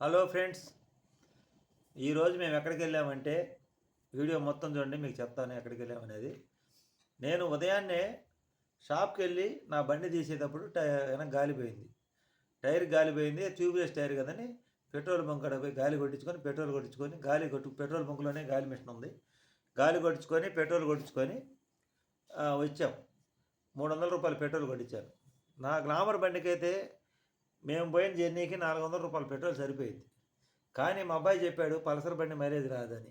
Hello friends ఈరోజు మేము ఎక్కడికి వెళ్ళామంటే వీడియో మొత్తం చూడండి మీకు చెప్తాను ఎక్కడికి వెళ్ళామనేది నేను ఉదయాన్నే షాప్కి వెళ్ళి నా బండి తీసేటప్పుడు టై గాలిపోయింది టైర్ గాలిపోయింది ట్యూబ్లెస్ టైర్ కదని పెట్రోల్ బంక్ అక్కడ పోయి గాలి కొట్టించుకొని పెట్రోల్ కొట్టించుకొని గాలి కొట్టు పెట్రోల్ బంకులోనే గాలి మిషన్ ఉంది. గాలి కొట్టించుకొని పెట్రోల్ కొట్టించుకొని వచ్చాం. మూడు వందల రూపాయలు పెట్రోల్ కొట్టించాను. నా గ్లామర్ బండికి అయితే మేము పోయిన జర్నీకి నాలుగు వందల రూపాయలు పెట్రోల్ సరిపోయింది. కానీ మా అబ్బాయి చెప్పాడు పల్సర్ బండి మైలేజ్ రాదని.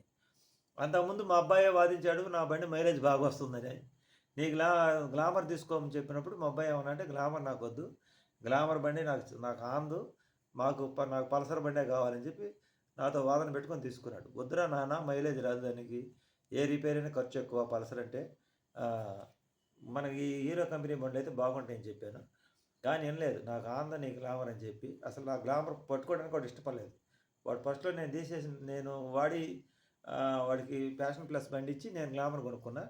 అంతకుముందు మా అబ్బాయే వాదించాడు నా బండి మైలేజ్ బాగా వస్తుందని. నీ గ్లా గ్లామర్ తీసుకోమని చెప్పినప్పుడు మా అబ్బాయి ఏమన్నా అంటే గ్లామర్ నాకు వద్దు గ్లామర్ బండి నాకు నాకు ఆందు మాకు ప- నాకు పల్సర్ బండే కావాలని చెప్పి నాతో వాదన పెట్టుకొని తీసుకున్నాడు. వద్దురా నాన్న మైలేజ్ రాదు దానికి ఏ రిపేర్ అయినా ఖర్చు ఎక్కువ పల్సర్ అంటే మనకి హీరో కంపెనీ బండ్లు అయితే బాగుంటాయని చెప్పాను. కానీ ఏం లేదు. నాకు ఆంధ్ర నీ గ్లామర్ అని చెప్పి అసలు నా గ్లామర్ పట్టుకోవడానికి కూడా ఇష్టపడలేదు. వాడు ఫస్ట్లో నేను తీసేసి నేను వాడి వాడికి ప్యాషన్ ప్లస్ బండి ఇచ్చి నేను గ్లామర్ కొనుక్కున్నా.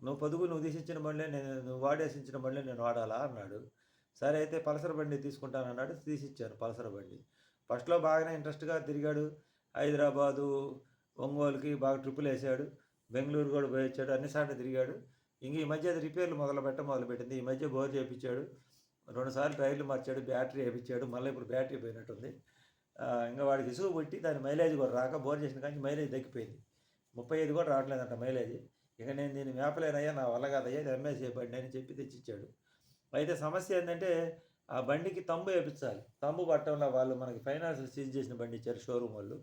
నువ్వు పొదుగు నువ్వు తీసిచ్చిన బండ్లే నేను నువ్వు వాడేసించిన బండ్లే నేను వాడాలా అన్నాడు. సరే అయితే పల్సర్ బండి తీసుకుంటాను అన్నాడు. తీసిచ్చాను పల్సర్ బండి. ఫస్ట్లో బాగానే ఇంట్రెస్ట్గా తిరిగాడు. హైదరాబాదు ఒంగోలుకి బాగా ట్రిప్పులు వేసాడు. బెంగళూరు కూడా పోయి వచ్చాడు. అన్ని సార్లు తిరిగాడు. ఇంక ఈ మధ్య అది రిపేర్లు మొదలు పెట్ట మొదలుపెట్టింది. ఈ మధ్య బోర్ చేయించాడు రెండుసార్లు టైర్లు మార్చాడు బ్యాటరీ వేయించాడు మళ్ళీ ఇప్పుడు బ్యాటరీ పోయినట్టుంది. ఇంకా వాడికి ఇసుగు పెట్టి దాని మైలేజ్ కూడా రాక బోర్ చేసిన కానీ మైలేజ్ తగ్గిపోయింది. ముప్పై ఐదు కూడా రావట్లేదంట మైలేజ్. ఇక నేను దీన్ని మేపలేనయ్యా నా వల్ల కాదయ్యా ఇది ఎంఎస్ఏ బండి అని చెప్పి తెచ్చిచ్చాడు. అయితే సమస్య ఏంటంటే ఆ బండికి తంబు వేయించాలి. తంబు పట్టడంలో వాళ్ళు మనకి ఫైనాన్స్ సీజ్ చేసిన బండి ఇచ్చారు షోరూమ్ వాళ్ళు.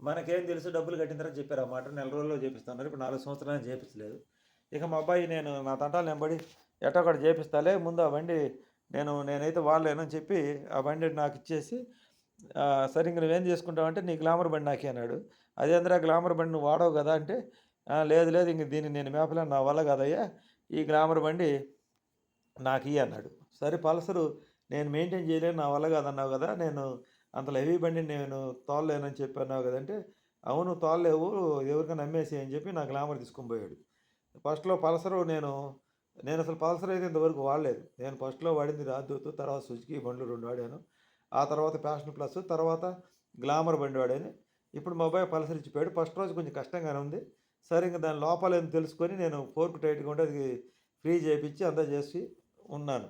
మనకేం తెలుసు డబ్బులు కట్టిన తర్వాత చెప్పారు ఆ మాట నెల రోజుల్లో చేపిస్తున్నారు ఇప్పుడు నాలుగు సంవత్సరాలు చేపించలేదు. ఇక మా అబ్బాయి నేను నా తంటాలు నెంబడి ఎట్టో ఒకటి చేపిస్తాలే ముందు ఆ బండి నేను నేనైతే వాడలేనని చెప్పి ఆ బండి నాకు ఇచ్చేసి సరే ఇంక నువ్వేం చేసుకుంటావంటే నీ గ్లామర్ బండి నాకే అన్నాడు. అదేంద్రా గ్లామర్ బండి నువ్వు వాడవు కదా అంటే లేదు లేదు ఇంక దీన్ని నేను మేపలేను నా వల్ల కదయ్యా ఈ గ్లామర్ బండి నాకు ఇయ్యి అన్నాడు. సరే పల్సరు నేను మెయింటైన్ చేయలేను నా వల్ల కాదన్నావు కదా నేను అంత హెవీ బండి నేను తోలలేనని చెప్పి అన్నావు కదంటే అవును తోలలేవు ఎవరికైనా అమ్మేసి అని చెప్పి నా గ్లామర్ తీసుకొని పోయాడు. ఫస్ట్లో పల్సరు నేను నేను అసలు పల్సర్ అయితే ఇంతవరకు వాడలేదు. నేను ఫస్ట్లో వాడింది రాద్దూతు తర్వాత సుజుకి బండ్లు రెండు వాడాను. ఆ తర్వాత ప్యాషన్ ప్లస్ తర్వాత గ్లామర్ బండి వాడాను. ఇప్పుడు మా అబ్బాయి పల్సర్ ఇచ్చిపోయాడు. ఫస్ట్ రోజు కొంచెం కష్టంగానే ఉంది. సరే ఇంకా దాని లోపాలు ఏందో తెలుసుకొని నేను ఫోర్క్ టైట్గా ఉంటే అది ఫ్రీ చేయించి అంతా చేసి ఉన్నాను.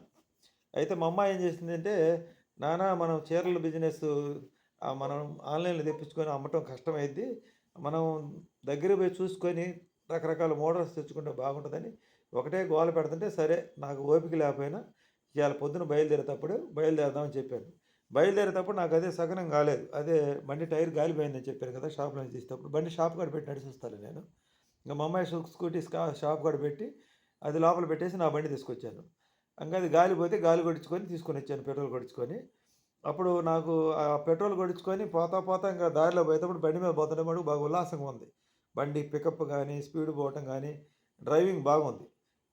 అయితే మా అమ్మాయి ఏం చేసిందంటే నానా మనం చీరల బిజినెస్ మనం ఆన్లైన్లో తెప్పించుకొని అమ్మటం కష్టమైద్ది. మనం దగ్గర పోయి చూసుకొని రకరకాల మోడల్స్ తెచ్చుకుంటే బాగుంటుందని ఒకటే గోల పెడుతుంటే సరే నాకు ఓపిక లేకపోయినా ఇవాళ పొద్దున బయలుదేరేటప్పుడు బయలుదేరదామని చెప్పాను. బయలుదేరేటప్పుడు నాకు అదే సగనం కాలేదు. అదే బండి టైర్ గాలిపోయిందని చెప్పాను కదా షాప్లో నుంచి తీసేటప్పుడు. బండి షాప్ కాడ పెట్టి నడిచిస్తాను నేను. ఇంకా మా అమ్మాయి స్కూటీ షాప్ కాడ పెట్టి అది లోపల పెట్టేసి నా బండి తీసుకొచ్చాను. ఇంకా అది గాలి పోతే గాలి కొట్టించుకొని తీసుకొని వచ్చాను పెట్రోల్ కొట్టించుకొని. అప్పుడు నాకు ఆ పెట్రోల్ కొట్టించుకొని పోతా పోతా ఇంకా దారిలో పోయేటప్పుడు బండి మీద పోతుంటే మటుకు బాగా ఉల్లాసంగా ఉంది. బండి పికప్ కానీ స్పీడ్ పోవటం కానీ డ్రైవింగ్ బాగుంది.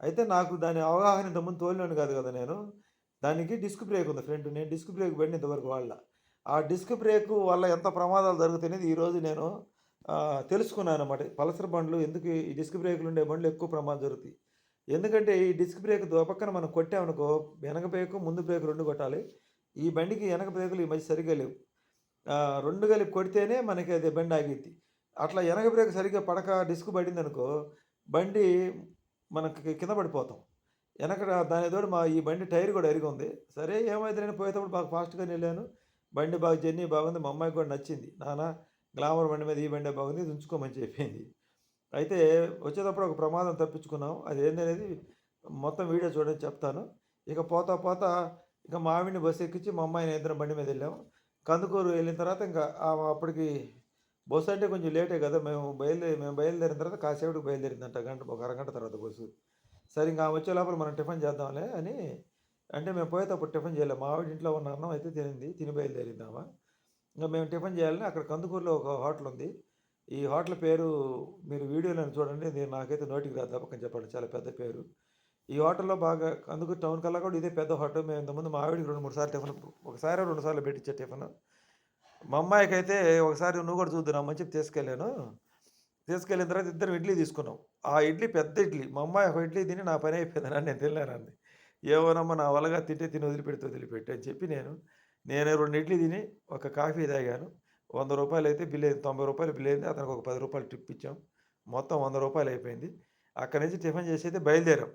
అయితే నాకు దాని అవగాహన ఇంతకుముందు తోలినాను కాదు కదా నేను. దానికి డిస్క్ బ్రేక్ ఉంది ఫ్రంట్ నేను డిస్క్ బ్రేక్ బండి ఇంతవరకు వాళ్ళ. ఆ డిస్క్ బ్రేక్ వల్ల ఎంత ప్రమాదాలు జరుగుతాయనేది ఈరోజు నేను తెలుసుకున్నాను అనమాట పల్సర్ బండ్లు ఎందుకు ఈ డిస్క్ బ్రేకులు ఉండే బండ్లు ఎక్కువ ప్రమాదం జరుగుతాయి. ఎందుకంటే ఈ డిస్క్ బ్రేక్ పక్కన మనం కొట్టామనుకో వెనక బ్రేకు ముందు బ్రేక్ రెండు కొట్టాలి. ఈ బండికి వెనక బ్రేకులు ఈ మధ్య సరిగ్గా లేవు. రెండు కలిపి కొడితేనే మనకి అది బండి ఆగిద్ది. అట్లా వెనక బ్రేక్ సరిగ్గా పడక డిస్క్ పడింది అనుకో బండి మనకి కింద పడిపోతాం. వెనక దాని తోడు మా ఈ బండి టైర్ కూడా ఎరిగి ఉంది. సరే ఏమైతే నేను పోయేటప్పుడు బాగా ఫాస్ట్గా వెళ్ళాను. బండి బాగా జర్నీ బాగుంది. మా అమ్మాయికి కూడా నచ్చింది. నాన్న గ్లామర్ బండి మీద ఈ బండి బాగుంది. ఇది ఉంచుకోమని చెప్పింది. అయితే వచ్చేటప్పుడు ఒక ప్రమాదం తప్పించుకున్నాం. అది ఏందనేది మొత్తం వీడియో చూడని చెప్తాను. ఇక పోతా పోతా ఇక మా ఆవిడని బస్సు ఎక్కించి మా అమ్మాయిని ఇద్దరం బండి మీద వెళ్ళాము కందుకూరు వెళ్ళిన తర్వాత ఇంకా అప్పటికి బస్సు అంటే కొంచెం లేటే కదా మేము బయలుదేరి మేము బయలుదేరిన తర్వాత కాసేపటికి బయలుదేరిందంట గంట ఒక అరగంట తర్వాత బస్సు. సరే ఇంకా వచ్చే లోపల మనం టిఫిన్ చేద్దాంలే అని అంటే మేము పోయేటప్పుడు టిఫిన్ చేయలేము మా ఆవిడ ఇంట్లో ఉన్న అన్నం అయితే తినింది తిని బయలుదేరిందామా ఇంకా మేము టిఫిన్ చేయాలని అక్కడ కందుకూరులో ఒక హోటల్ ఉంది. ఈ హోటల్ పేరు మీరు వీడియోలో చూడండి నేను నాకైతే నోటికి రాదు తప్పకని చెప్పండి చాలా పెద్ద పేరు. ఈ హోటల్లో బాగా కందుకూరు టౌన్ కల్లా కూడా ఇదే పెద్ద హోటల్. మేము ఇంతకుముందు మా ఆవిడకి రెండు మూడు సార్లు టిఫిన్ ఒకసారి రెండు సార్లు పెట్టించే టిఫిన్. మా అమ్మాయికి అయితే ఒకసారి నువ్వు కూడా చూద్దురామని చెప్పి తీసుకెళ్ళాను. తీసుకెళ్ళిన తర్వాత ఇద్దరం ఇడ్లీ తీసుకున్నాం. ఆ ఇడ్లీ పెద్ద ఇడ్లీ. మా అమ్మాయి ఒక ఇడ్లీ తిని నా పని అయిపోయిందని నేను తిన్నానండి ఏమోనమ్మా నా వలగా తింటే తిని వదిలిపెడితే వదిలిపెట్టి అని చెప్పి నేను నేను రెండు ఇడ్లీ తిని ఒక కాఫీ తాగాను. వంద రూపాయలు అయితే బిల్ అయింది. తొంభై రూపాయలు బిల్ అయింది. అతనికి ఒక పది రూపాయలు టిప్ ఇచ్చాం. మొత్తం వంద రూపాయలు అయిపోయింది. అక్కడి నుంచి టిఫిన్ చేసి అయితే బయలుదేరాం.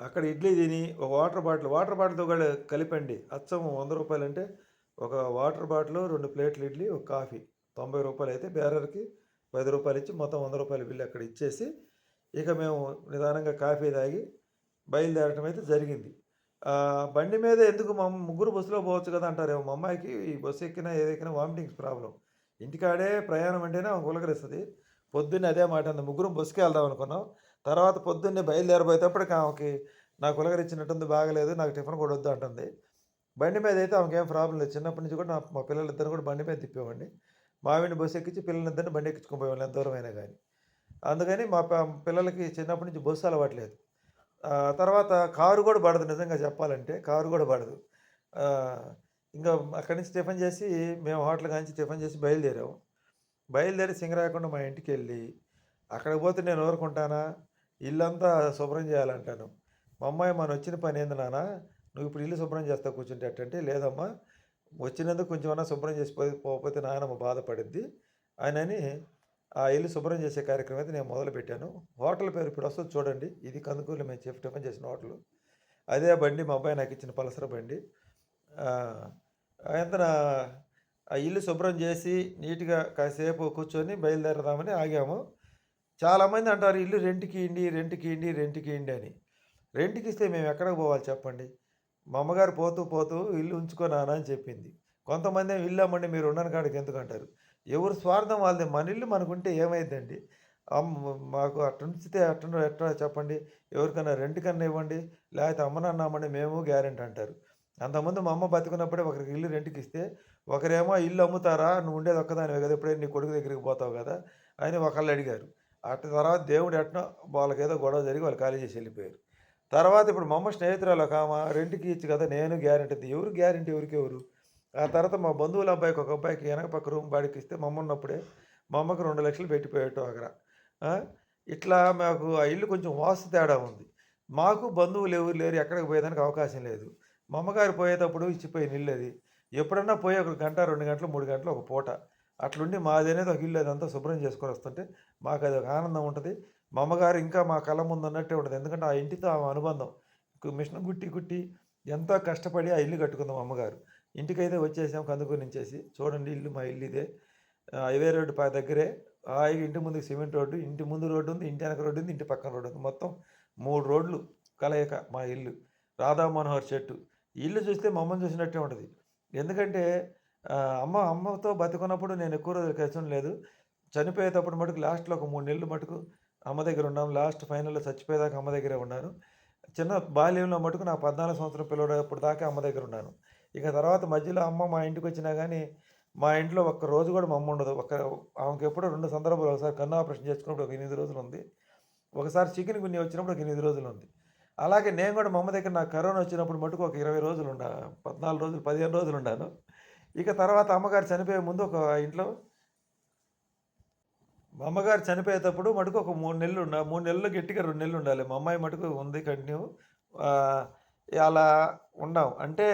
అక్కడ ఇడ్లీ తిని ఒక వాటర్ బాటిల్ వాటర్ బాటిల్తో కూడా కలిపండి. అచ్చం వంద రూపాయలు అంటే ఒక వాటర్ బాటిల్ రెండు ప్లేట్లు ఇడ్లీ ఒక కాఫీ. తొంభై రూపాయలు అయితే బేరర్కి పది రూపాయలు ఇచ్చి మొత్తం వంద రూపాయల బిల్లు అక్కడ ఇచ్చేసి ఇక మేము నిదానంగా కాఫీ తాగి బయలుదేరటం అయితే జరిగింది. బండి మీద ఎందుకు మా ముగ్గురు బస్సులో పోవచ్చు కదా అంటారేమో మా అమ్మాయికి ఈ బస్సు ఎక్కినా ఏదెక్కినా వామిటింగ్స్ ప్రాబ్లం. ఇంటికాడే ప్రయాణం అంటేనే ఆమె పొద్దున్నే అదే మాట అంది ముగ్గురం బస్సుకి వెళ్దాం అనుకున్నాం. తర్వాత పొద్దున్నే బయలుదేరబోయేటప్పటికి ఆమెకి నాకు ఉలకరించినట్టుంది బాగలేదు నాకు టిఫిన్ కూడా వద్దు అంటుంది. బండి మీద అయితే ఆమెకి ఏం ప్రాబ్లం లేదు. చిన్నప్పటి నుంచి కూడా నా మా పిల్లలిద్దరు కూడా బండి మీద తిప్పేవాడిని. మావిని బస్సు ఎక్కించి పిల్లలిద్దరిని బండి ఎక్కించుకొని పోయేవాళ్ళు ఎంత దూరం అయినా కానీ అందుకని మా పిల్లలకి చిన్నప్పటి నుంచి బస్సు అలవాట్లేదు తర్వాత కారు కూడా పడదు నిజంగా చెప్పాలంటే కారు కూడా పడదు. ఇంకా అక్కడి నుంచి టిఫిన్ చేసి మేము హోటల్ కానించి టిఫిన్ చేసి బయలుదేరాము. బయలుదేరి సింగరాయకుండా మా ఇంటికి వెళ్ళి అక్కడికి పోతే నేను ఊరుకుంటానా? ఇల్లంతా శుభ్రం చేయాలంటాను. మా అమ్మాయి మన వచ్చిన పని ఏంది నాన్న? నువ్వు ఇప్పుడు ఇల్లు శుభ్రం చేస్తావు కూర్చుంటే అంటే లేదమ్మా వచ్చినందుకు కొంచెమన్నా శుభ్రం చేసి పోకపోతే నాయనమ్మ బాధపడింది ఆయనని ఆ ఇల్లు శుభ్రం చేసే కార్యక్రమం అయితే నేను మొదలుపెట్టాను హోటల్ పేరు ఇప్పుడు వస్తుంది చూడండి. ఇది కందుకూరులో మేము చెఫ్ టిఫిన్ చేసిన హోటల్. అదే బండి మా అబ్బాయి నాకు ఇచ్చిన పలసర బండి. ఎంతన ఆ ఇల్లు శుభ్రం చేసి నీట్గా కాసేపు కూర్చొని బయలుదేరదామని ఆగాము. చాలామంది అంటారు ఇల్లు రెంట్కి ఇండి రెంట్కి ఇండి రెంట్కి ఇండి అని. రెంట్కి ఇస్తే మేము ఎక్కడికి పోవాలి చెప్పండి? మా అమ్మగారు పోతూ పోతూ ఇల్లు ఉంచుకోనానా అని చెప్పింది. కొంతమంది ఇల్లు అమ్మండి మీరు ఉండని కాడికి ఎందుకంటారు? ఎవరు స్వార్థం వాళ్ళది. మన ఇల్లు మనకుంటే ఏమైందండి? మాకు అట్ట ఉంచితే ఎట్లా చెప్పండి? ఎవరికన్నా రెంట్ కన్నా ఇవ్వండి. లేకపోతే అమ్మనన్న అమ్మండి మేము గ్యారెంటీ అంటారు. అంతకుముందు మా అమ్మ బతికున్నప్పుడే ఒకరికి ఇల్లు రెంట్కి ఇస్తే ఒకరేమో ఇల్లు అమ్ముతారా? నువ్వు ఉండేది ఒక్కదానివే కదా. ఎప్పుడైనా నీ కొడుకు దగ్గరికి పోతావు కదా అని ఒకళ్ళు అడిగారు. అటు తర్వాత దేవుడు ఎట్నో వాళ్ళకి ఏదో గొడవ జరిగి వాళ్ళు ఖాళీ చేసి వెళ్ళిపోయారు. తర్వాత ఇప్పుడు మా అమ్మ స్నేహితురాలు ఒక ఆమె రెంట్కి ఇచ్చి కదా నేను గ్యారెంటీ ఎవరు గ్యారెంటీ ఎవరికి ఎవరు? ఆ తర్వాత మా బంధువుల అబ్బాయికి ఒక అబ్బాయికి వెనక పక్క రూమ్ బాడికి ఇస్తే మా అమ్మ ఉన్నప్పుడే మా అమ్మకి రెండు లక్షలు పెట్టిపోయేట్టు అక్కడ ఇట్లా మాకు ఆ ఇల్లు కొంచెం వాస్తు తేడా ఉంది. మాకు బంధువులు ఎవరు లేరు ఎక్కడికి పోయేదానికి అవకాశం లేదు. మా అమ్మగారు పోయేటప్పుడు ఇచ్చిపోయిన ఇల్లు అది. ఎప్పుడన్నా పోయి ఒక గంట రెండు గంటలు మూడు గంటలు ఒక పూట. అట్లుండి మాది అనేది ఒక ఇల్లు అదంతా శుభ్రం చేసుకొని వస్తుంటే మాకు అది ఒక ఆనందం ఉంటుంది. మా అమ్మగారు ఇంకా మా కళ ముందు ఉన్నట్టే ఉండదు. ఎందుకంటే ఆ ఇంటితో ఆమె అనుబంధం. మిషన్ గుట్టి గుట్టి ఎంతో కష్టపడి ఆ ఇల్లు కట్టుకుందాం అమ్మగారు. ఇంటికైతే వచ్చేసాం కందుకూరు నుంచేసి. చూడండి ఇల్లు మా ఇల్లు ఇదే. హైవే రోడ్డు పా దగ్గరే. హాయిగా ఇంటి ముందు సిమెంట్ రోడ్డు ఇంటి ముందు రోడ్డు ఉంది ఇంటి వెనక రోడ్డు ఉంది ఇంటి పక్కన రోడ్డు ఉంది. మొత్తం మూడు రోడ్లు కలయిక మా ఇల్లు. రాధా మనోహర్ చెట్టు. ఇల్లు చూస్తే మమ్మల్ని చూసినట్టే ఉంటుంది. ఎందుకంటే అమ్మ అమ్మతో బతుకున్నప్పుడు నేను ఎక్కువ రోజులు కలిసి ఉండలేదు. చనిపోయేటప్పుడు మటుకు లాస్ట్లో ఒక మూడు నెలలు మటుకు అమ్మ దగ్గర ఉన్నాం. లాస్ట్ ఫైనల్లో చచ్చిపోయేదాకా అమ్మ దగ్గరే ఉన్నాను. చిన్న బాల్యంలో మటుకు నా పద్నాలుగు సంవత్సరం పిల్లడప్పుడు దాకా అమ్మ దగ్గర ఉన్నాను. ఇక తర్వాత మధ్యలో అమ్మ మా ఇంటికి వచ్చినా కానీ మా ఇంట్లో ఒక్క రోజు కూడా మా అమ్మ ఉండదు. ఒక ఆమెకి ఎప్పుడో రెండు సందర్భాలు. ఒకసారి కన్ను ఆపరేషన్ చేసుకున్నప్పుడు ఒక ఎనిమిది రోజులు ఉంది. ఒకసారి చికెన్ గున్ని వచ్చినప్పుడు ఒక ఎనిమిది రోజులు ఉంది. అలాగే నేను కూడా మా అమ్మ దగ్గర నాకు కరోనా వచ్చినప్పుడు మటుకు ఒక ఇరవై రోజులు ఉండా పద్నాలుగు రోజులు పదిహేను రోజులు ఉన్నాను ఇక తర్వాత అమ్మగారు చనిపోయే ముందు ఒక ఇంట్లో మా అమ్మగారు చనిపోయేటప్పుడు మటుకు ఒక మూడు నెలలు ఉండ మూడు నెలలు గట్టిగా రెండు నెలలు ఉండాలి. మా అమ్మాయి మటుకు ఉంది కంటిన్యూ. అలా ఉన్నాం. అంటే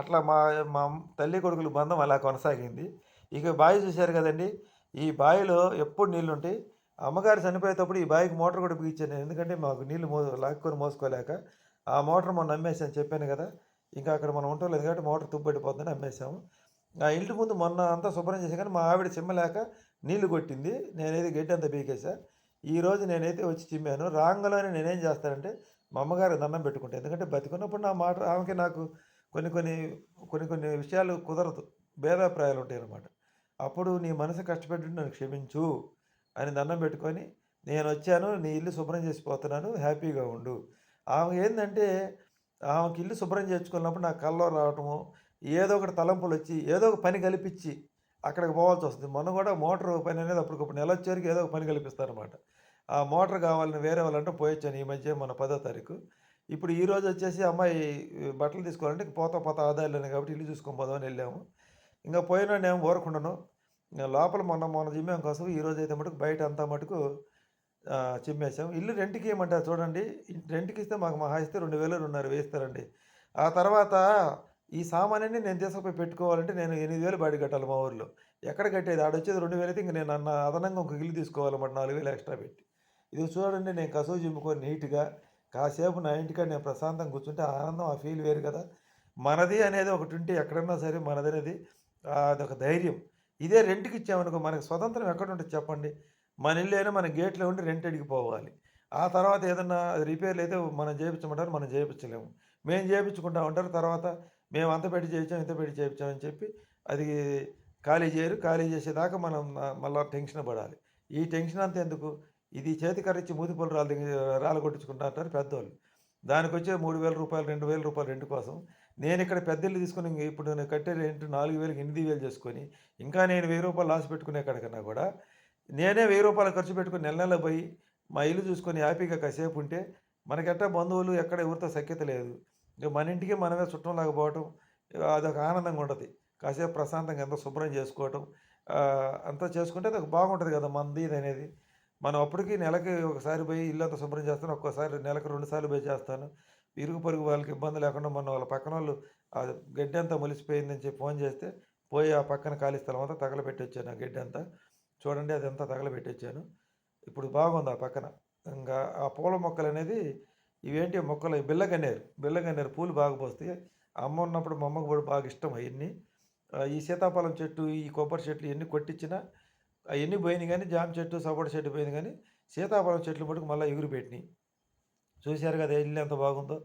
అట్లా మా మా తల్లి కొడుకుల బంధం అలా కొనసాగింది. ఇక బావి చూశారు కదండి. ఈ బావిలో ఎప్పుడు నీళ్ళు ఉంటాయి అమ్మగారు చనిపోయేటప్పుడు ఈ బావికి మోటార్ కూడా బిగించాను ఎందుకంటే మాకు నీళ్ళు మో లాక్కొని మోసుకోలేక ఆ మోటార్ మొన్న అమ్మేసాను చెప్పాను కదా. ఇంకా అక్కడ మనం ఉండలేదు కాబట్టి మోటార్ తుబ్బడిపోతుందని అమ్మేసాము ఆ ఇంటి ముందు మొన్న అంతా శుభ్రం చేశాను కానీ మా ఆవిడ చిమ్మలేక నీళ్ళు కొట్టింది. నేనైతే గడ్డి అంతా పీకేసా ఈరోజు నేనైతే వచ్చి చిమ్మాను. రాంగలోనే నేనేం చేస్తానంటే మా అమ్మగారు దండం పెట్టుకుంటాను ఎందుకంటే బతికున్నప్పుడు నా మాట ఆమెకి నాకు కొన్ని కొన్ని కొన్ని కొన్ని విషయాలు కుదరదు. భేదాభిప్రాయాలు ఉంటాయి అన్నమాట అప్పుడు నీ మనసు కష్టపెట్టి నన్ను క్షమించు అని దండం పెట్టుకొని నేను వచ్చాను. నీ ఇల్లు శుభ్రం చేసిపోతున్నాను హ్యాపీగా ఉండు. ఆమె ఏంటంటే ఆమెకి ఇల్లు శుభ్రం చేసుకున్నప్పుడు నా కల్లో రావటము ఏదో ఒకటి తలంపులు వచ్చి ఏదో ఒక పని కల్పించి అక్కడికి పోవాల్సి వస్తుంది. మొన్న కూడా మోటార్ పని అనేది అప్పటికప్పుడు నెల వచ్చేరికి ఏదో ఒక పని కల్పిస్తారనమాట ఆ మోటార్ కావాలని వేరే వాళ్ళంటే పోయొచ్చాను ఈ మధ్య మన పదో తారీఖు. ఇప్పుడు ఈ రోజు వచ్చేసి అమ్మాయి బట్టలు తీసుకోవాలంటే పోతా పోతా ఆదాయాలు కాబట్టి ఇల్లు చూసుకొని పోదామని వెళ్ళాము. ఇంకా పోయినా నేను ఊరకుండాను. లోపల మొన్న మొన్న జిమ్మాం కోసం ఈ రోజు అయితే మటుకు బయట అంతా మటుకు చిమ్మేసాం ఇల్లు రెంట్కి ఇవ్వమంటారు చూడండి. రెంట్కి ఇస్తే మాకు మహా ఇస్తే రెండు వేలు రెండున్నర వేస్తారండి ఆ తర్వాత ఈ సామాన్యన్ని నేను తీసుకుపోయి పెట్టుకోవాలంటే నేను ఎనిమిది వేలు బయట కట్టాలి మా ఊర్లో. ఎక్కడ కట్టేది? ఆడొచ్చేది రెండు వేలు అయితే ఇంక నేను అన్న అదనంగా ఒక ఇల్లు తీసుకోవాలన్నమాట నాలుగు వేలు ఎక్స్ట్రా పెట్టి. ఇది చూడండి నేను కసువు చింపుకొని నీట్గా కాసేపు నా ఇంటికాడ నేను ప్రశాంతంగా కూర్చుంటే ఆనందం ఆ ఫీల్ వేరు కదా. మనది అనేది ఒకటి ఉంటే ఎక్కడన్నా సరే మనది అనేది అదొక ధైర్యం. ఇదే రెంట్కి ఇచ్చామనుకో మనకి స్వతంత్రం ఎక్కడ ఉంటుంది చెప్పండి? మన ఇల్లు అయినా మన గేట్లో ఉండి రెంట్ అడిగిపోవాలి. ఆ తర్వాత ఏదన్నా రిపేర్లు అయితే మనం చేయించమంటారు మనం చేయించలేము. మేము చేయించుకుంటా ఉంటారు తర్వాత మేము అంత పెట్టి చేయించాం ఇంత పెట్టి చేయించామని చెప్పి అది ఖాళీ చేయరు. ఖాళీ చేసేదాకా మనం మళ్ళా టెన్షన్ పడాలి. ఈ టెన్షన్ అంతా ఎందుకు? ఇది చేతి కర్రిచ్చి మూతి రాళ్ళు రాళ్ళు కొట్టించుకుంటా అంటారు పెద్దవాళ్ళు దానికి వచ్చే మూడు వేల రూపాయలు రెండు వేల రూపాయలు రెంట్ కోసం నేను ఇక్కడ పెద్ద ఇల్లు తీసుకుని ఇప్పుడు నేను కట్టే రెంట్ నాలుగు వేలకు ఎనిమిది వేలు చేసుకొని ఇంకా నేను వెయ్యి రూపాయలు లాస్ పెట్టుకునే ఎక్కడికన్నా కూడా నేనే వెయ్యి రూపాయలు ఖర్చు పెట్టుకుని నెల నెల పోయి మా ఇల్లు చూసుకొని హ్యాపీగా కాసేపు ఉంటే మనకెట్ట బంధువులు ఎక్కడ ఎవరితో సఖ్యత లేదు. మన ఇంటికి మనమే చుట్టం పోవటం అదొక ఆనందంగా ఉంటుంది. కాసేపు ప్రశాంతంగా అంతా శుభ్రం చేసుకోవటం అంతా చేసుకుంటే అది బాగుంటుంది కదా మంది అనేది. మనం అప్పటికి నెలకి ఒకసారి పోయి ఇల్లు అంతా శుభ్రం చేస్తాను ఒక్కోసారి నెలకు రెండు సార్లు పోయి చేస్తాను. ఇరుగు పొరుగు వాళ్ళకి ఇబ్బంది లేకుండా మనం వాళ్ళ పక్కన వాళ్ళు ఆ గడ్డి అంతా మొలిసిపోయిందని చెప్పి ఫోన్ చేస్తే పోయి ఆ పక్కన ఖాళీ స్థలం అంతా తగలబెట్టి వచ్చాను ఆ గడ్డి అంతా. చూడండి అదంతా తగలబెట్టి వచ్చాను. ఇప్పుడు బాగుంది ఆ పక్కన. ఇంకా ఆ పూల మొక్కలు అనేది ఇవేంటి మొక్కలు? బిల్లగన్నేరు బిల్లగన్నేరు పూలు బాగా పోస్తాయి. అమ్మ ఉన్నప్పుడు మా అమ్మకు కూడా బాగా ఇష్టం అవన్నీ. ఈ సీతాఫలం చెట్టు ఈ కొబ్బరి చెట్లు ఇవన్నీ కొట్టించినా అవన్నీ పోయినాయి కానీ జామ చెట్టు సపోటా చెట్టు పోయింది కానీ సీతాఫలం చెట్లు మటుకు మళ్ళీ ఎగురు పెట్టినాయి. చూశారు కదా ఇల్లు ఎంత బాగుందో.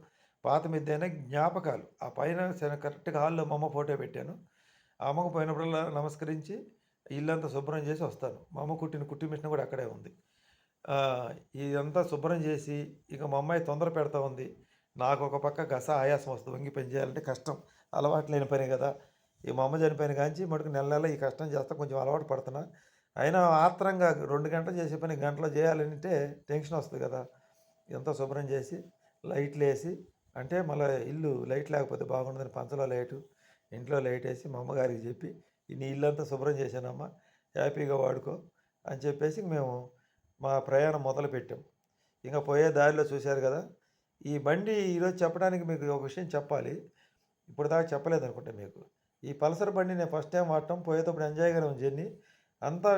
పాత మిద్దైనా జ్ఞాపకాలు. ఆ పైన కరెక్ట్గా హాల్లో మా అమ్మ ఫోటో పెట్టాను. ఆ అమ్మకు పోయినప్పుడల్లా నమస్కరించి ఇల్లంతా శుభ్రం చేసి వస్తాను. మా అమ్మ కుట్టిన కుట్టి మిషన్ కూడా అక్కడే ఉంది. ఇదంతా శుభ్రం చేసి ఇక మా అమ్మాయి తొందర పెడతా ఉంది. నాకు ఒక పక్క గస ఆయాసం వస్తుంది. వంగి పని చేయాలంటే కష్టం. అలవాటు లేని పని కదా. ఈ మా అమ్మ చనిపోయిన కాంచి మటుకు నెల నెల ఈ కష్టం చేస్తా కొంచెం అలవాటు పడుతున్నా. అయినా ఆత్రంగా రెండు గంటలు చేసే పని గంటలో చేయాలంటే టెన్షన్ వస్తుంది కదా. ఎంత శుభ్రం చేసి లైట్లు వేసి అంటే మళ్ళీ ఇల్లు లైట్ లేకపోతే బాగుండదని పంచలో లైటు ఇంట్లో లైట్ వేసి మా అమ్మగారికి చెప్పి నీ ఇల్లు అంతా శుభ్రం చేశానమ్మా. హ్యాపీగా వాడుకో అని చెప్పేసి మేము మా ప్రయాణం మొదలుపెట్టాం. ఇంకా పోయే దారిలో చూశారు కదా ఈ బండి ఈరోజు చెప్పడానికి మీకు ఒక విషయం చెప్పాలి. ఇప్పుడు దాకా చెప్పలేదు అనుకుంటా మీకు. ఈ పల్సర్ బండి నేను ఫస్ట్ టైం వాడటం పోయేటప్పుడు ఎంజాయ్గానే ఉంది జర్నీ. అంతా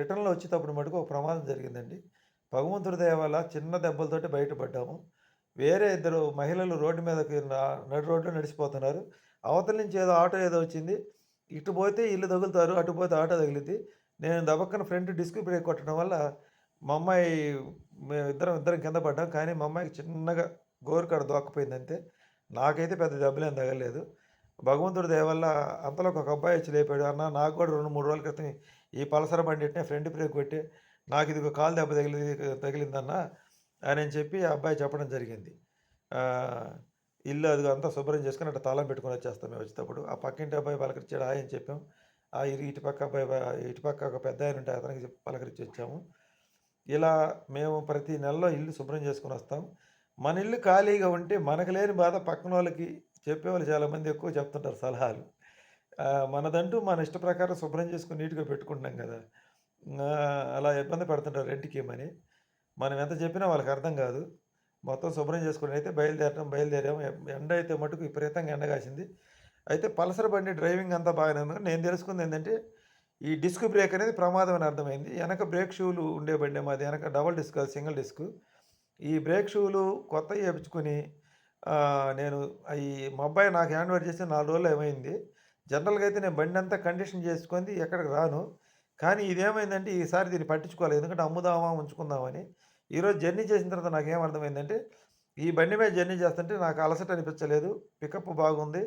రిటర్న్లో వచ్చేటప్పుడు మటుకు ఒక ప్రమాదం జరిగిందండి. భగవంతుడి దయ వల్ల చిన్న దెబ్బలతోటి బయటపడ్డాము. వేరే ఇద్దరు మహిళలు రోడ్డు మీదకి నడు రోడ్లో నడిచిపోతున్నారు. అవతల నుంచి ఏదో ఆటో ఏదో వచ్చింది. ఇటు పోతే ఇల్లు తగులుతారు అటు పోతే ఆటో తగిలింది నేను దబక్కన ఫ్రంట్ డిస్క్ బ్రేక్ కొట్టడం వల్ల మా అమ్మాయి మేము ఇద్దరం ఇద్దరం కింద పడ్డాం. కానీ మా అమ్మాయికి చిన్నగా గోరుకాడ దోక్కపోయింది అంతే. నాకైతే పెద్ద దెబ్బలేం తగలేదు. భగవంతుడి దయ వల్ల అంతలో ఒక అబ్బాయి వచ్చి లేపాడు. అన్న నాకు కూడా రెండు మూడు రోజుల క్రితం ఈ పలసర బండి పెట్టిన ఫ్రెండ్ బ్రేక్ కొట్టి నాకు ఇది ఒక కాలు దెబ్బ తగిలి తగిలిందన్న అని అని చెప్పి ఆ అబ్బాయి చెప్పడం జరిగింది. ఇల్లు అది అంతా శుభ్రం చేసుకుని అట్లా తాళం పెట్టుకొని వచ్చేస్తాం మేము వచ్చేటప్పుడు. ఆ పక్కింటి అబ్బాయి పలకరించాడు ఆయన చెప్పాం. ఆ ఇరు ఇటు పక్క అబ్బాయి ఇటు పక్క ఒక పెద్ద ఆయన ఉంటే అతనికి పలకరించి వచ్చాము. ఇలా మేము ప్రతి నెలలో ఇల్లు శుభ్రం చేసుకుని వస్తాం. మన ఇల్లు ఖాళీగా ఉంటే మనకు లేని బాధ పక్కన వాళ్ళకి చెప్పేవాళ్ళు చాలామంది ఎక్కువ చెప్తుంటారు సలహాలు. మనదంటూ మన ఇష్ట ప్రకారం శుభ్రం చేసుకుని నీట్గా పెట్టుకుంటున్నాం కదా. అలా ఇబ్బంది పడుతుంటారు రెంట్కి ఏమని. మనం ఎంత చెప్పినా వాళ్ళకి అర్థం కాదు. మొత్తం శుభ్రం చేసుకుని అయితే బయలుదేరడం బయలుదేరాము. ఎండ అయితే మటుకు విపరీతంగా ఎండ కాసింది. అయితే పల్సర్ బండి డ్రైవింగ్ అంతా బాగానే ఉంది. నేను తెలుసుకుంది ఏంటంటే ఈ డిస్క్ బ్రేక్ అనేది ప్రమాదం అని అర్థమైంది. వెనక బ్రేక్ షూలు ఉండే బండి మాది. వెనక డబల్ డిస్క్ కాదు సింగిల్ డిస్క్. ఈ బ్రేక్ షూలు కొత్త వేయించుకుని నేను ఈ మా అబ్బాయి నాకు హ్యాండ్ ఓవర్ చేసి నాలుగు రోజులు ఏమైంది. జనరల్గా అయితే నేను బండి అంతా కండిషన్ చేసుకొని ఎక్కడికి రాను. కానీ ఇదేమైందంటే ఈసారి దీన్ని పట్టించుకోవాలి. ఎందుకంటే అమ్ముదామా ఉంచుకుందామని. ఈరోజు జర్నీ చేసిన తర్వాత నాకు ఏం అర్థమైందంటే ఈ బండి మీద జర్నీ చేస్తుంటే నాకు అలసట అనిపించలేదు. పికప్ బాగుంది.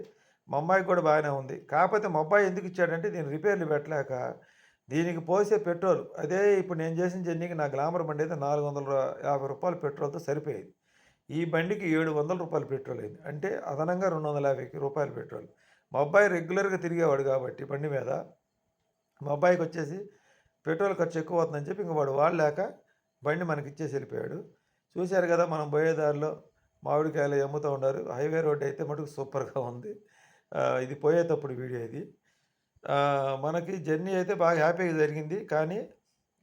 మా అమ్మాయికి కూడా బాగానే ఉంది. కాకపోతే మా అబ్బాయి ఎందుకు ఇచ్చాడంటే దీని రిపేర్లు పెట్టలేక దీనికి పోసే పెట్రోల్. అదే ఇప్పుడు నేను చేసిన జర్నీకి నా గ్లామర్ బండి అయితే నాలుగు వందల యాభై రూపాయలు పెట్రోల్తో సరిపోయేది. ఈ బండికి ఏడు వందల రూపాయలు పెట్రోల్ అయింది. అంటే అదనంగా రెండు వందల యాభై రూపాయలు పెట్రోల్. మా అబ్బాయి రెగ్యులర్గా తిరిగేవాడు కాబట్టి బండి మీద మా అబ్బాయికి వచ్చేసి పెట్రోల్ ఖర్చు ఎక్కువ అవుతుందని చెప్పి ఇంక వాడు వాడలేక బండి మనకి ఇచ్చేసి వెళ్ళిపోయాడు. చూశారు కదా మనం పోయేదారిలో మామిడికాయలు అమ్ముతూ ఉన్నారు. హైవే రోడ్ అయితే మటుకు సూపర్గా ఉంది. ఇది పోయేటప్పుడు వీడియో ఇది. మనకి జర్నీ అయితే బాగా హ్యాపీగా జరిగింది. కానీ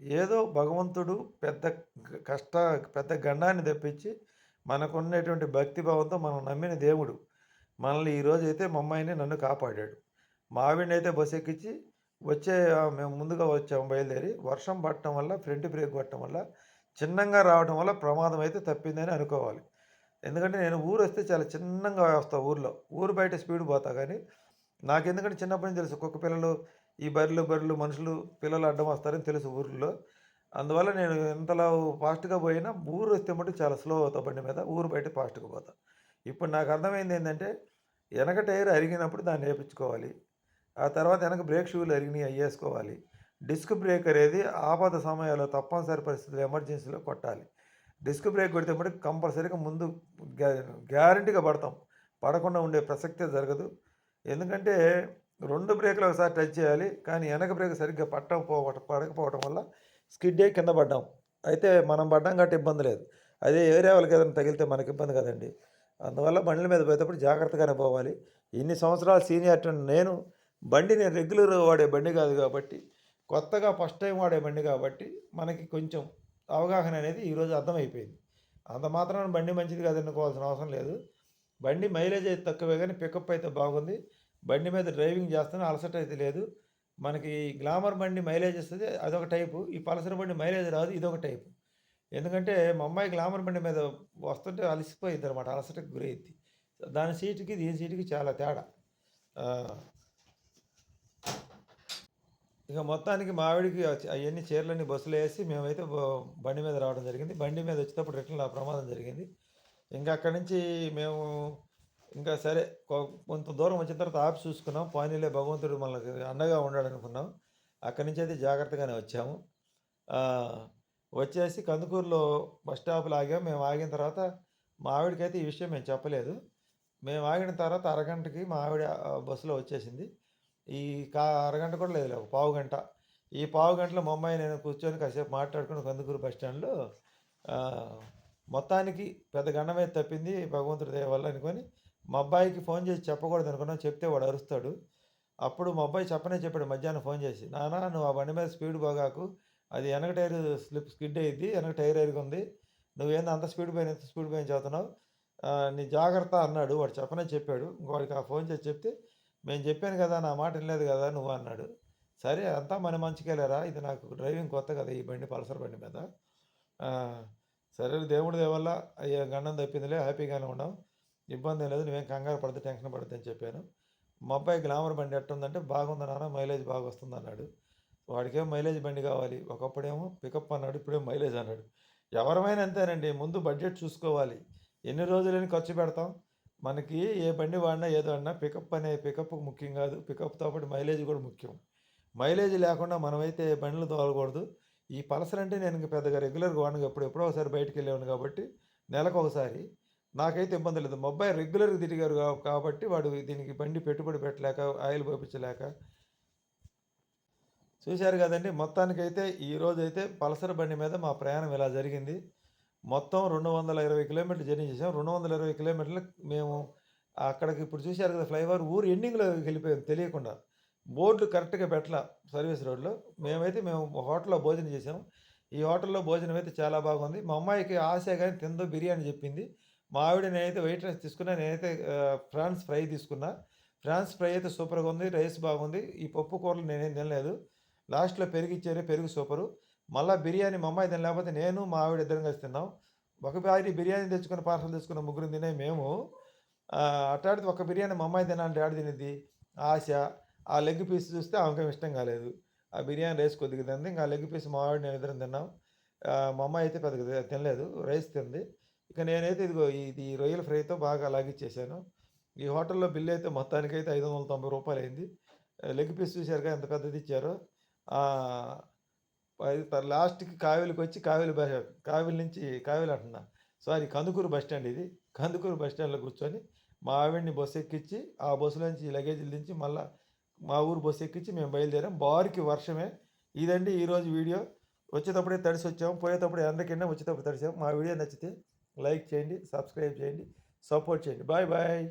ఏదో భగవంతుడు పెద్ద కష్ట పెద్ద గండాన్ని తెప్పించి మనకున్నటువంటి భక్తి భావంతో మనం నమ్మిన దేవుడు. మనల్ని ఈరోజు అయితే మా నన్ను కాపాడాడు. మా ఆవిడని అయితే బస్సు ఎక్కించి వచ్చే మేము ముందుగా వచ్చాము బయలుదేరి వర్షం పట్టడం వల్ల ఫ్రంట్ బ్రేక్ పట్టడం వల్ల చిన్నంగా రావడం వల్ల ప్రమాదం అయితే తప్పిందని అనుకోవాలి. ఎందుకంటే నేను ఊరు వస్తే చాలా చిన్నంగా వస్తా ఊర్లో. ఊరు బయట స్పీడ్ పోతా కానీ నాకు ఎందుకంటే చిన్నప్పటి నుంచి తెలుసు కుక్క పిల్లలు ఈ బర్రెలు బర్రెలు మనుషులు పిల్లలు అడ్డం వస్తారని తెలుసు ఊర్లో. అందువల్ల నేను ఎంతలా ఫాస్ట్గా పోయినా ఊరు వస్తే మటు చాలా స్లో అవుతా బండి మీద ఊరు బయట ఫాస్ట్గా పోతా. ఇప్పుడు నాకు అర్థమైంది ఏంటంటే వెనక టైర్ అరిగినప్పుడు దాన్ని వేయించుకోవాలి ఆ తర్వాత వెనక బ్రేక్ షూలు అరిగినాయి అవి వేసుకోవాలి. డిస్క్ బ్రేక్ అనేది ఆపద సమయాల్లో తప్పనిసరి పరిస్థితులు ఎమర్జెన్సీలో కొట్టాలి. డిస్క్ బ్రేక్ కొడితే మటుకు కంపల్సరీగా ముందు గ్యా గ్యారంటీగా పడతాం. పడకుండా ఉండే ప్రసక్తే జరగదు. ఎందుకంటే రెండు బ్రేకులు ఒకసారి టచ్ చేయాలి కానీ వెనక బ్రేక్ సరిగ్గా పట్టడం పోవటం పడకపోవటం వల్ల స్కిడ్ అయ్యి కింద పడ్డాం. అయితే మనం పడ్డం కాబట్టి ఇబ్బంది లేదు. అదే ఏరియా వాళ్ళకి ఏదైనా తగిలితే మనకి ఇబ్బంది కదండి. అందువల్ల బండ్ల మీద పోయేటప్పుడు జాగ్రత్తగానే పోవాలి. ఇన్ని సంవత్సరాలు సీనియర్ నేను బండి నేను రెగ్యులర్ వాడే బండి కాదు కాబట్టి కొత్తగా ఫస్ట్ టైం వాడే బండి కాబట్టి మనకి కొంచెం అవగాహన అనేది ఈరోజు అర్థమైపోయింది. అంత మాత్రాన బండి మంచిది కాదు కాదనుకోవాల్సిన అవసరం లేదు. బండి మైలేజ్ అయితే తక్కువే కానీ పికప్ అయితే బాగుంది. బండి మీద డ్రైవింగ్ చేస్తేనే అలసట అయితే లేదు. మనకి గ్లామర్ బండి మైలేజ్ ఇస్తుంది అదొక టైపు. ఈ పల్సర్ బండి మైలేజ్ రాదు ఇదొక టైపు. ఎందుకంటే మా అమ్మాయి గ్లామర్ బండి మీద వస్తుంటే అలసిపోయింది అనమాట అలసటకు గురైంది దాని సీటుకి దీని సీటుకి చాలా తేడా. ఇక మొత్తానికి మావిడికి అవన్నీ చీరలన్నీ బస్సులో వేసి మేమైతే బండి మీద రావడం జరిగింది. బండి మీద వచ్చేటప్పుడు రిటర్న్ ఆ ప్రమాదం జరిగింది. ఇంకా అక్కడి నుంచి మేము ఇంకా సరే కొ- కొంత దూరం వచ్చిన తర్వాత ఆపి చూసుకున్నాం. పోనీలే భగవంతుడు మనకి అండగా ఉన్నాడు అనుకున్నాం అక్కడి నుంచి అయితే జాగ్రత్తగానే వచ్చాము. వచ్చేసి కందుకూరులో బస్ స్టాప్లో ఆగాం. మేము ఆగిన తర్వాత మా ఆవిడకైతే ఈ విషయం మేము చెప్పలేదు. మేము ఆగిన తర్వాత అరగంటకి మా ఆవిడ బస్సులో వచ్చేసింది. ఈ కా అరగంట కూడా లేదు ఒక పావు గంట. ఈ పావు గంటలో మా అమ్మాయి నేను కూర్చొని కాసేపు మాట్లాడుకుని కందుకూరు బస్ స్టాండ్లో మొత్తానికి పెద్ద గండమే తప్పింది భగవంతుడి దయ వల్ల అనుకొని మా అబ్బాయికి ఫోన్ చేసి చెప్పకూడదు అనుకున్నాం చెప్తే వాడు అరుస్తాడు. అప్పుడు మా అబ్బాయి చెప్పనే చెప్పాడు మధ్యాహ్నం ఫోన్ చేసి నానా నువ్వు ఆ బండి మీద స్పీడ్ పోగాకు అది వెనక టైర్ స్లిప్ స్కిడ్ అయ్యింది వెనక టైర్ ఎరుగుంది నువ్వేంది అంత స్పీడ్ పోయిన ఎంత స్పీడ్ పోయిన చదువుతున్నావు నీ జాగ్రత్త అన్నాడు వాడు చెప్పనే చెప్పాడు. వాడికి ఆ ఫోన్ చేసి చెప్తే మేము చెప్పాను కదా నా మాట వినలేదు కదా నువ్వు అన్నాడు. సరే అంతా మన మంచికెళ్ళారా ఇది నాకు డ్రైవింగ్ కొత్త కదా ఈ బండి పల్సర్ బండి మీద. సరే దేవుడి దేవల్ల అయ్యా గండం తప్పిందిలే హ్యాపీగానే ఉన్నాం. ఇబ్బంది ఏం లేదు నువ్వేం కంగారు పడితే టెన్షన్ పడద్దు అని చెప్పాను. మా అబ్బాయి గ్లామర్ బండి ఎట్టుందంటే బాగుంది నాన్న మైలేజ్ బాగా వస్తుంది అన్నాడు. వాడికేం మైలేజ్ బండి కావాలి ఒకప్పుడేమో పికప్ అన్నాడు ఇప్పుడేమో మైలేజ్ అన్నాడు. ఎవరమైనా అంతేనండి ముందు బడ్జెట్ చూసుకోవాలి. ఎన్ని రోజులని ఖర్చు పెడతాం? మనకి ఏ బండి వాడినా ఏదో అన్నా పికప్ అనే పికప్ ముఖ్యం కాదు. పికప్తో పాటు మైలేజ్ కూడా ముఖ్యం. మైలేజ్ లేకుండా మనమైతే బండ్లు తోలకూడదు. ఈ పల్సర్ అంటే నేను ఇంకా పెద్దగా రెగ్యులర్గా వాడిన. ఎప్పుడు ఎప్పుడో ఒకసారి బయటకు వెళ్ళేవాడు కాబట్టి నెలకు ఒకసారి. నాకైతే ఇబ్బంది లేదు. మా అబ్బాయి రెగ్యులర్గా తిరిగారు కాబట్టి వాడు దీనికి బండి పెట్టుబడి పెట్టలేక ఆయిల్ పోయించలేక చూశారు కదండి మొత్తానికైతే ఈరోజైతే రోజు పల్సర్ బండి మీద మా ప్రయాణం ఇలా జరిగింది. మొత్తం రెండు వందల ఇరవై కిలోమీటర్లు జర్నీ చేసాం రెండు వందల ఇరవై కిలోమీటర్లు మేము అక్కడికి ఇప్పుడు చూశారు కదా ఫ్లైఓవర్ ఊరు ఎండింగ్లో వెళ్ళిపోయాం తెలియకుండా. బోర్డులు కరెక్ట్గా పెట్టల సర్వీస్ రోడ్లో. మేమైతే మేము హోటల్లో భోజనం చేసాం ఈ హోటల్లో భోజనం అయితే చాలా బాగుంది. మా అమ్మాయికి ఆశ కానీ తిందో బిర్యానీ చెప్పింది. మా ఆవిడ నేనైతే వైట్ రైస్ తీసుకున్నా నేనైతే ఫ్రాన్స్ ఫ్రై తీసుకున్నా. ఫ్రాన్స్ ఫ్రై అయితే సూపర్గా ఉంది రైస్ బాగుంది. ఈ పప్పు కూరలు నేనేం తినలేదు. లాస్ట్లో పెరిగి ఇచ్చారు పెరుగు సూపరు. మళ్ళీ బిర్యానీ మా అమ్మాయి తినలేకపోతే నేను మా ఆవిడ ఇద్దరం కలిసి తిన్నాం. ఒక బారి బిర్యానీ తెచ్చుకుని పార్సల్ తెచ్చుకున్న ముగ్గురు తినే మేము. అట్లాడితే అట్టాడితే ఒక బిర్యానీ మా అమ్మాయి తినాలంటే ఆడ తినేది. ఆశ ఆ లెగ్ పీస్ చూస్తే ఆమెకేం ఇష్టం కాలేదు. ఆ బిర్యానీ రైస్ కొద్దిగా తింది. ఇంకా ఆ లెగ్ పీస్ మా ఆవిడ నేను ఇద్దరం తిన్నాం. మా అమ్మాయి అయితే పెద్దగా తినలేదు. రైస్ తింది. ఇక నేనైతే ఇదిగో ఇది రొయ్యల ఫ్రైతో బాగా లాగిచ్చేసాను. ఈ హోటల్లో బిల్ అయితే మొత్తానికైతే ఐదు వందల తొంభై రూపాయలు అయింది లెగ్ పీస్ చూశారుగా ఎంత పెద్దది ఇచ్చారో. లాస్ట్కి కావేలికి వచ్చి కావేలి బస్ కావేలి నుంచి కావేలి అంటున్నా. సారీ కందుకూరు బస్ స్టాండ్ ఇది. కందుకూరు బస్ స్టాండ్లో కూర్చొని మా ఆవిడ్ని బస్సు ఎక్కించి ఆ బస్సులోంచి లగేజీలు దించి మళ్ళీ మా ఊరు బస్సు ఎక్కించి మేము బయలుదేరాం. బారికి వర్షమే. ఇదండి ఈరోజు వీడియో. వచ్చేటప్పుడే తడిసి వచ్చాము పోయేటప్పుడు ఎండకిండా వచ్చేటప్పుడు తడిసాము మా వీడియో నచ్చితే లైక్ చేయండి సబ్స్క్రైబ్ చేయండి సపోర్ట్ చేయండి. Bye bye.